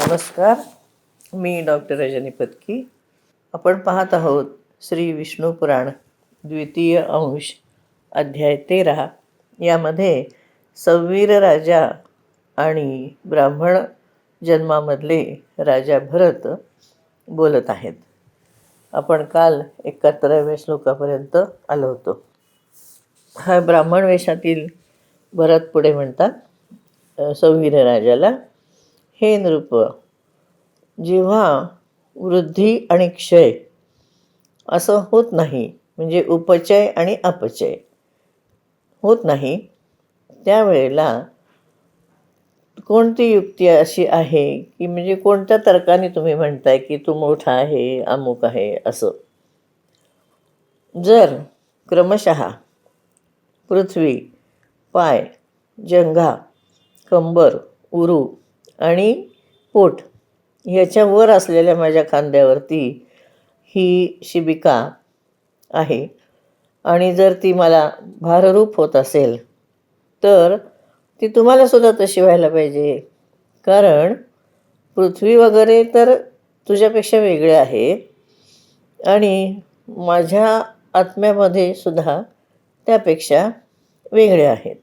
नमस्कार. मी डॉक्टर रजनी पत्की. आपण पाहत आहोत श्री विष्णू पुराण द्वितीय अंश अध्याय तेरा. यामध्ये सव्वीर राजा आणि ब्राह्मण जन्मामधले राजा भरत बोलत आहेत. आपण काल एकाहत्तराव्या श्लोकापर्यंत आलो होतो. हा ब्राह्मण वेशातील भरत पुढे म्हणतात सव्वीर राजाला. हे नृप जेव्हा वृद्धी आणि क्षय असं होत नाही म्हणजे उपचय आणि अपचय होत नाही त्यावेळेला कोणती युक्ती अशी आहे की म्हणजे कोणत्या तर्काने तुम्ही म्हणताय की तू मोठा आहे अमुक आहे असं? जर क्रमशः पृथ्वी पाय जंघा कंबर उरू आणि पोट ह्याच्यावर असलेल्या माझ्या खांद्यावरती ही शिबिका आहे. आणि जर ती मला भाररूप होत असेल तर ती तुम्हालासुद्धा तशी व्हायला पाहिजे. कारण पृथ्वी वगैरे तर तुझ्यापेक्षा वेगळे आहे आणि माझ्या आत्म्यामध्ये सुद्धा त्यापेक्षा वेगळे आहेत.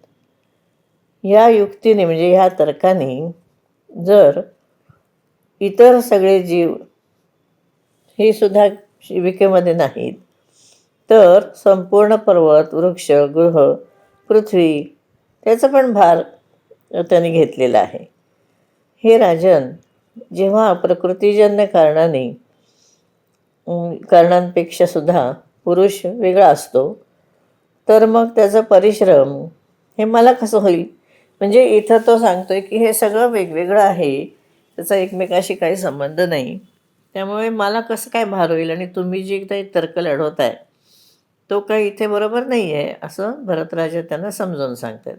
ह्या युक्तीने म्हणजे ह्या तर्काने जर इतर सगळे जीव हे सुद्धा शिबिकेमध्ये नाहीत तर संपूर्ण पर्वत वृक्ष गृह पृथ्वी त्याचा पण भार त्यांनी घेतलेला आहे. हे राजन जेव्हा प्रकृतीजन्य कारणाने कारणांपेक्षासुद्धा कारणांपेक्षा सुद्धा पुरुष वेगळा असतो तर मग त्याचा परिश्रम हे मला कसं होईल? म्हणजे इथं तो सांगतोय की हे सगळं वेगवेगळं आहे त्याचा एकमेकाशी काही संबंध नाही. त्यामुळे मला कसं काय भार होईल आणि तुम्ही जे काही तर्क लढवताय तो काही इथे बरोबर नाही आहे असं भरतराजा त्यांना समजावून सांगतात.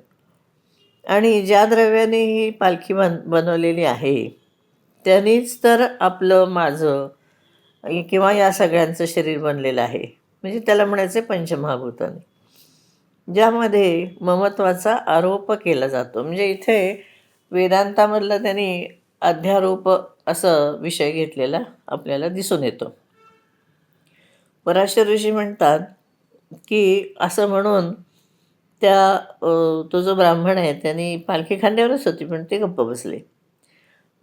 आणि ज्या द्रव्याने ही पालखी बन बनवलेली आहे त्यांनीच तर आपलं माझं किंवा या सगळ्यांचं शरीर बनलेलं आहे. म्हणजे त्याला म्हणायचे पंचमहाभूताने. ज्यामध्ये ममत्वाचा आरोप केला जातो. म्हणजे इथे वेदांतामधलं त्यांनी अध्यारोप असं विषय घेतलेला आपल्याला दिसून येतो. पराशर ऋषी म्हणतात की असं म्हणून त्या तो जो ब्राह्मण आहे त्यांनी पालखी खांद्यावरच होती पण ते गप्प बसले.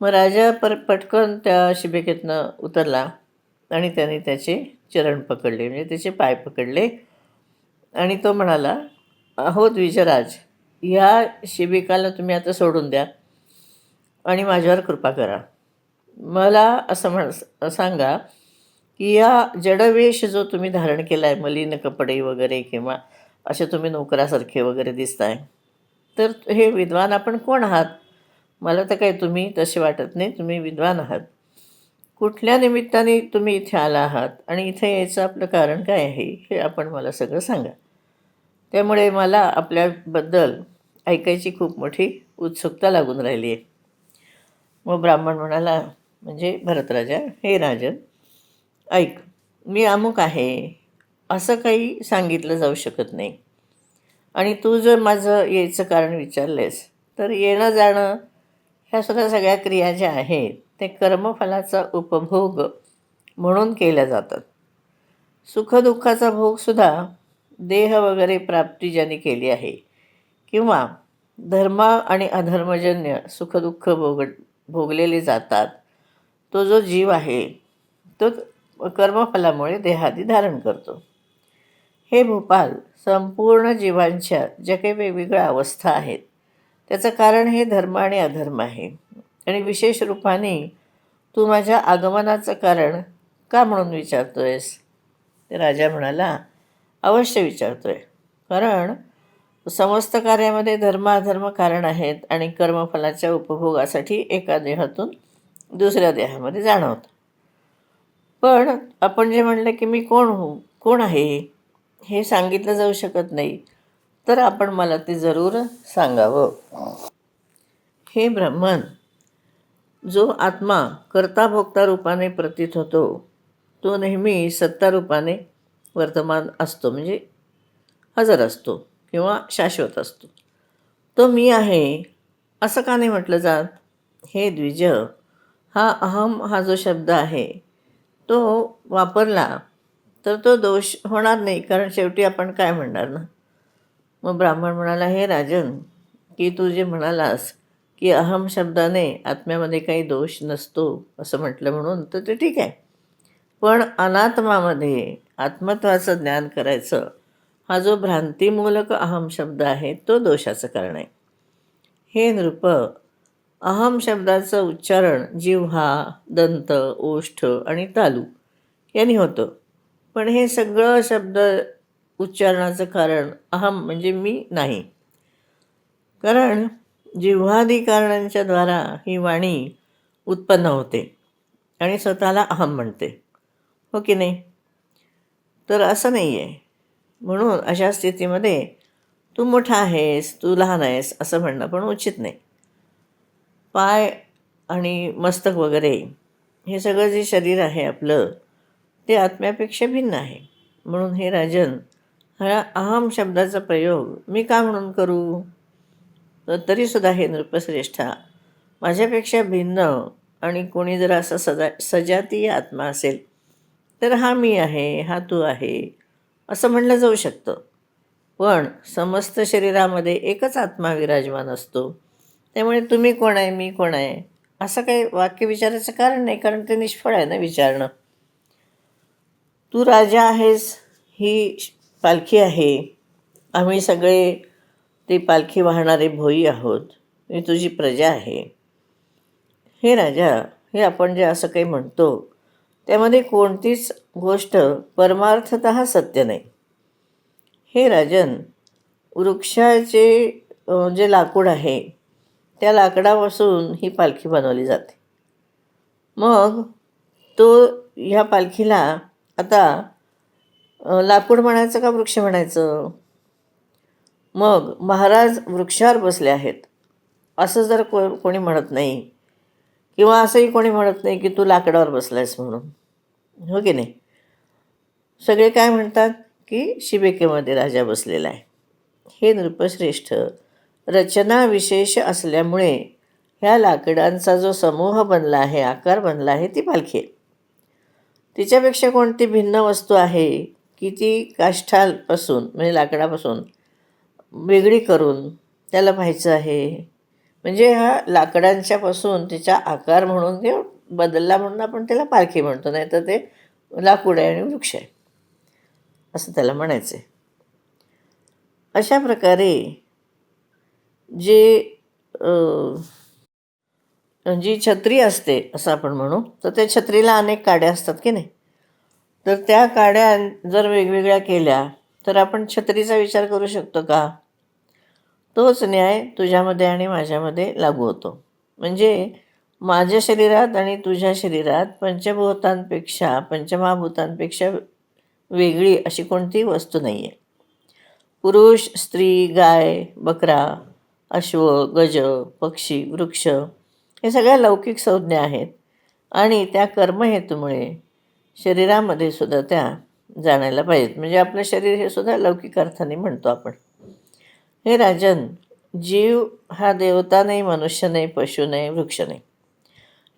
मग राजा पर पटकन त्या शिबिकेतनं उतरला आणि त्याने त्याचे चरण पकडले म्हणजे त्याचे पाय पकडले. आणि तो म्हणाला अहो द्विजराज ह्या शिबिकाला तुम्ही आता सोडून द्या आणि माझ्यावर कृपा करा. मला असं म्हण सांगा की या जडवेश जो तुम्ही धारण केला आहे मलिन कपडे वगैरे किंवा असे तुम्ही नोकरासारखे वगैरे दिसताय तर हे विद्वान आपण कोण आहात? मला तर काही तुम्ही तसे वाटत नाही तुम्ही विद्वान आहात. कुठल्या निमित्ताने तुम्ही इथे आला आहात? आणि इथे यायचं आपलं कारण काय आहे हे आपण मला सगळं सांगा. त्यामुळे मला आपल्याबद्दल ऐकायची खूप मोठी उत्सुकता लागून राहिली आहे. मग ब्राह्मण म्हणाला म्हणजे भरतराजा हे राजन ऐक मी अमुक आहे असं काही सांगितलं जाऊ शकत नाही. आणि तू जर माझं यायचं कारण विचारलेस तर येणं जाणं ह्या सुद्धा सगळ्या क्रिया ज्या आहेत ते कर्मफलाचा उपभोग म्हणून केल्या जातात. सुखदुःखाचा भोगसुद्धा देह वगैरे प्राप्ती ज्याने केली आहे. किंवा धर्म आणि अधर्मजन्य सुखदुःख भोग भोगलेले जातात. तो जो जीव आहे तो कर्मफलामुळे देहादी धारण करतो. हे भोपाल संपूर्ण जीवांच्या ज्या काही वेगवेगळ्या अवस्था आहेत त्याचं कारण हे धर्म आणि अधर्म आहे. आणि विशेष रूपाने तू माझ्या आगमनाचं कारण का म्हणून विचारतो आहेस राजा म्हणाला अवश्य विचारतो आहे कारण समस्त कार्यामध्ये धर्माधर्म कारण आहेत आणि कर्मफलाच्या उपभोगासाठी एका देहातून दुसऱ्या देहामध्ये जाणं होतं पण आपण जे म्हणलं की मी कोण हो कोण आहे हे सांगितलं जाऊ शकत नाही तर आपण मला ते जरूर सांगावं. हे ब्रह्मन जो आत्मा कर्ता भोक्ता रूपाने प्रतीत होतो तो नेहमी सत्ता रूपाने वर्तमान असतो म्हणजे हजर असतो किंवा शाश्वत असतो. तो मी आहे असं का नाही म्हटलं जात? हे द्विज हा अहम हा जो शब्द आहे तो वापरला तर तो दोष होणार नाही कारण शेवटी आपण काय म्हणणार ना? मग ब्राह्मण म्हणाला हे राजन की तू जे म्हणालास की अहम शब्दाने आत्म्यामध्ये काही दोष नसतो असं म्हटलं म्हणून तर ते ठीक आहे. पण अनात्मामध्ये आत्मत्वाचं ज्ञान करायचं हा जो भ्रांतीमूलक अहम शब्द आहे तो दोषाचं कारण आहे. हे नृप अहम शब्दाचं उच्चारण जिव्हा दंत ओष्ठ आणि तालू यांनी होतं. पण हे सगळं शब्द उच्चारणाचं कारण अहम म्हणजे मी नाही. कारण जिव्हादी कारणांच्या द्वारा ही वाणी उत्पन्न होते आणि स्वतःला अहम म्हणते. हो की नाही? तर असं नाही आहे म्हणून अशा स्थितीमध्ये तू मोठा आहेस तू लहान आहेस असं म्हणणं पण उचित नाही. पाय आणि मस्तक वगैरे हे सगळं जे शरीर आहे आपलं ते आत्म्यापेक्षा भिन्न आहे. म्हणून हे राजन हा अहम शब्दाचा प्रयोग मी का म्हणून करू? तर तरीसुद्धा हे नृपश्रेष्ठा माझ्यापेक्षा भिन्न आणि कोणी जर असा सजा सजातीय आत्मा असेल तर हा मी आहे हा तू आहे असं म्हणलं जाऊ शकतं. पण समस्त शरीरामध्ये एकच आत्मा विराजमान असतो. त्यामुळे तुम्ही कोण आहे मी कोण आहे? असं काही वाक्य विचारायचं कारण नाही कारण ते निष्फळ आहे ना विचारणं. तू राजा आहेस ही पालखी आहे. आम्ही सगळे ती पालखी वाहणारे भोई आहोत. मी तुझी प्रजा आहे. हे राजा हे आपण जे असं काही म्हणतो त्यामध्ये कोणतीच गोष्ट परमार्थत सत्य नाही. हे राजन वृक्षाचे जे लाकूड आहे त्या लाकडापासून ही पालखी बनवली जाते. मग तो ह्या पालखीला आता लाकूड म्हणायचं का वृक्ष म्हणायचं? मग महाराज वृक्षावर बसले आहेत. असं जर को कोणी म्हणत नाही किंवा असंही कोणी म्हणत नाही की तू लाकडावर बसला आहेस म्हणून. हो की नाही? सगळे काय म्हणतात की शिबिकेमध्ये राजा बसलेला आहे. हे नृपश्रेष्ठ रचना विशेष असल्यामुळे ह्या लाकडांचा जो समूह बनला आहे आकार बनला आहे ती पालखी आहे. तिच्यापेक्षा कोणती भिन्न वस्तू आहे की ती काष्ठापासून म्हणजे लाकडापासून वेगळी करून त्याला पाहायचं आहे? म्हणजे हा लाकडांच्यापासून तिचा आकार म्हणून ते बदलला म्हणून आपण त्याला पालखी म्हणतो नाही तर ते लाकूड आहे आणि वृक्ष आहे. असं त्याला म्हणायचं आहे अशा प्रकारे जे जी छत्री असते असं आपण म्हणू तर त्या छत्रीला अनेक काड्या असतात की नाही? तर त्या काड्या जर वेगवेगळ्या केल्या तर आपण छत्रीचा विचार करू शकतो का? तोच न्याय तुझ्यामध्ये आणि माझ्यामध्ये लागू होतो. म्हणजे माझ्या शरीरात आणि तुझ्या शरीरात पंचभूतांपेक्षा पंचमहाभूतांपेक्षा वेगळी अशी कोणती वस्तू नाही आहे पुरुष स्त्री गाय बकरा अश्व गज पक्षी वृक्ष हे सगळ्या लौकिक संज्ञा आहेत आणि त्या कर्महेतूमुळे शरीरामध्ये सुद्धा त्या जाणायला पाहिजेत. म्हणजे आपलं शरीर हे सुद्धा लौकिक अर्थाने म्हणतो आपण. हे राजन जीव हा देवता नाही मनुष्य नाही पशु नाही वृक्ष नाही.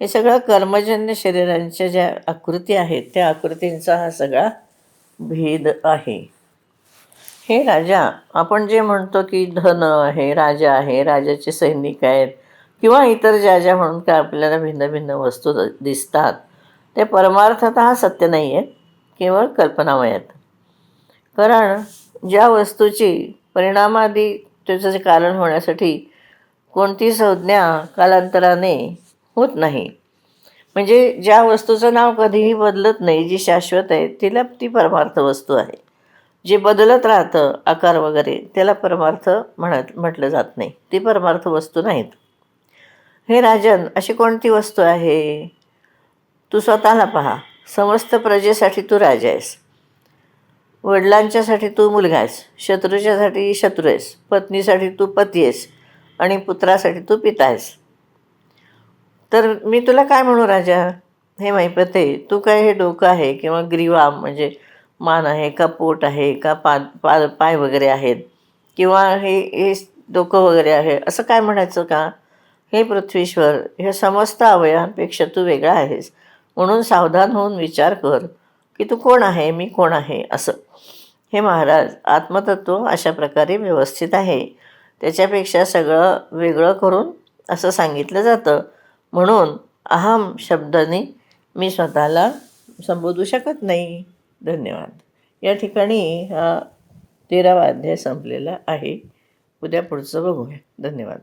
हे सगळं कर्मजन्य शरीरांच्या ज्या आकृती आहेत त्या आकृतींचा हा सगळा भेद आहे. हे राजा आपण जे म्हणतो की धन आहे राजा आहे राजाचे सैनिक आहेत किंवा इतर ज्या ज्या म्हणून काय आपल्याला भिन्न भिन्न वस्तू दिसतात ते परमार्थतः सत्य नाही आहेत केवळ कल्पनामय आहेत. कारण ज्या वस्तूची परिणामादी त्याचं कारण होण्यासाठी कोणती संज्ञा कालांतराने होत नाही. म्हणजे ज्या वस्तूचं नाव कधीही बदलत नाही जी शाश्वत आहे तिला ती परमार्थ वस्तू आहे. जे बदलत राहतं आकार वगैरे त्याला परमार्थ म्हणत म्हटलं जात नाही. ती परमार्थ वस्तू नाहीत. हे राजन अशी कोणती वस्तू आहे? तू स्वतःला पहा. समस्त प्रजेसाठी तू राजा आहेस. वडिलांच्यासाठी तू मुलगा आहेस शत्रूच्यासाठी शत्रू आहेस पत्नीसाठी तू पती आहेस आणि पुत्रासाठी तू पिता आहेस. तर मी तुला काय म्हणू राजा? हे मैपते तू काय हे डोकं आहे किंवा ग्रीवा म्हणजे मान आहे का पोट आहे का पा पा पाय वगैरे आहेत किंवा हे हे डोकं वगैरे आहे असं काय म्हणायचं का? हे पृथ्वीश्वर ह्या समस्त अवयवांपेक्षा तू वेगळा आहेस. म्हणून सावधान होऊन विचार कर. की तू कोण आहे मी कोण आहे असं. हे महाराज आत्मतत्व अशा प्रकारे व्यवस्थित आहे. त्याच्यापेक्षा सगळं वेगळं करून असं सांगितलं जातं. म्हणून अहम शब्दाने मी स्वतःला संबोधू शकत नाही. धन्यवाद. या ठिकाणी हा तेरावा अध्याय संपलेला आहे. उद्या पुढचं बघूया. धन्यवाद.